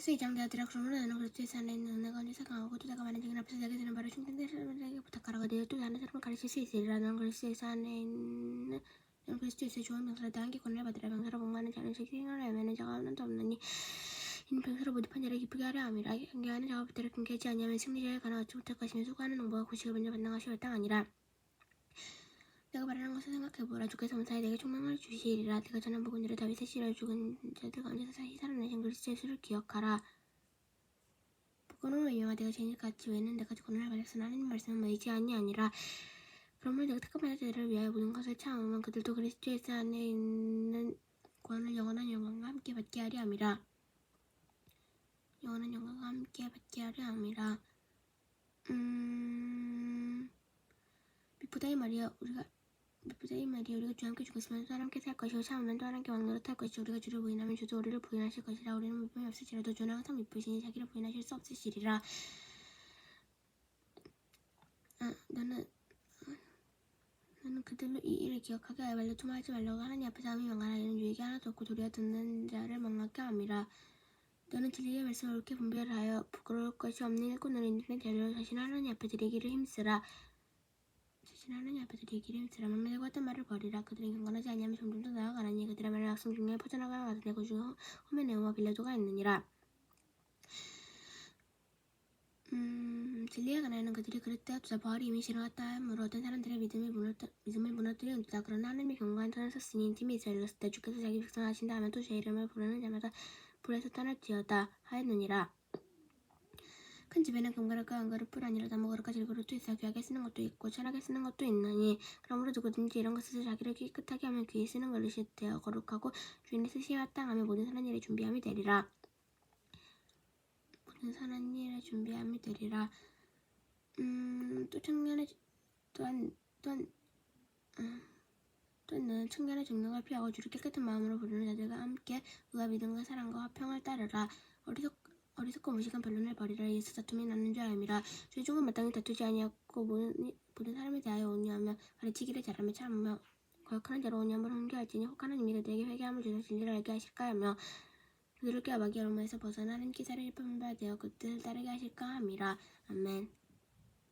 디도스 2장 대하더라 그러므로 나는 그리스도에서 안에 있는 은혜가 언제서 강하고 또 내가 많은 증인 앞에서 내게 되는 바를 충분히 사람들에게 부탁하라 그대여 또 다른 사람을 가르칠 수 있으리라. 너는 그리스도에서 안에 있는 너는 그리스도에서 좋은 병사로 다 함께 권한을 받으라. 병사로 복마는 자는 즉 생각을 알면 자가 하나도 없느니 이는 병사로 모집한 자를 기쁘게 하려 함이라. 경계하는 자가 부대를 경계하지 아니하면 승리자에 가나 어찌 못할 것이며 수고하는 농부가 고식을 먼저 받는 것이 옳당 아니라 내가 말하는 것을 생각해보라. 주께서 무사히 내게 총명을 주시리라. 내가 전한 복음들을 다윗의 씨를 죽은 자들 가운데서 다시 살아내신 그리스도의 수를 기억하라. 복음을 위하여 내가 죄인같이 외는 내가 주권을 받았으나 하나님 말씀은 의지 아니 아니라 그러므로 내가 특급한 자들을 위하여 모든 것을 참으면 그들도 그리스도의 안에 있는 구원을 영원한 영광과 함께 받게 하려 함이라. 영원한 영광과 함께 받게 하려 함이라. 음 미쁘다 이 말이야 우리가 미쁘다 이 말이야 우리가 주와 함께 죽었으면 또 하나님께 살 것이요 참으면 또 하나님께 왕노릇 할 것이요 우리가 주를 부인하면 주도 우리를 부인하실 것이라. 우리는 미쁨이 없을지라도 주는 항상 미쁘시니 자기를 부인하실 수 없으시리라. 아, 너는 나는 그들로 이 일을 기억하게 하여 말로 투마하지 말라고 하나님 앞에 사람이 망하라 이는 유익이 하나도 없고 도리어 듣는 자를 망하게 함이라. 너는 진리의 말씀을 옳게 분별하여 부끄러울 것이 없는 일꾼으로 인된 자료를 자신 하나님 앞에 드리기를 힘쓰라 하나님 앞에 드리기를 힘쓰라 막내과 같은 말을 버리라. 그들은 경건하지 아니하면 점점 더 나아가나니 그들의 말을 악성 중에 퍼져나가는 그중 험의 내용과 빌레도가 있느니라. 음, 진리에 관하여는 그들이 그릇되어 두자 부활이 이미 실행했다 하므로 어떤 사람들의 믿음을 무너뜨, 믿음을 무너뜨리는도다 그러나 하나님의 경고한 선을 썼으니 팀이 이스라엘로서 때 주께서 자기 백성 하신다 하면 또 제 이름을 부르는 자마다 불에서 떠날지어다 하였느니라 큰 집에는 금그릇과 은그릇 뿐 아니라 나무그릇과 질그릇도 있어 귀하게 쓰는 것도 있고 철하게 쓰는 것도 있나니 그러므로 누구든지 이런 것을 자기를 깨끗하게 하면 귀히 쓰는 그릇이 되어 거룩하고 주인이 쓰시와 땅하며 모든 선한 일에 준비함이 되리라. 모든 선한 일에 준비함이 되리라. 음, 또 청년의 또한 또한 음, 또한 너는 청년의 정령을 피하고 주를 깨끗한 마음으로 부르는 자들과 함께 의와 믿음과 사랑과 화평을 따르라. 어리석 어리석고 무식한 변론을 버리라. 예수 다툼이 나는 줄 알미라. 주의 종은 마땅히 다투지 아니하고 모든, 모든 사람에 대하여 온유하며 가르치기를 잘하며 참으며 거역하는 자로 온유함을 훈계할지니 혹 하나님이 그들에게 회개함을 주셔 진리를 알게 하실까 하며 그들을 깨어 마귀의 로마에서 벗어나 하나님 기사를 일품바 되어 그들을 따르게 하실까 함이라. 아멘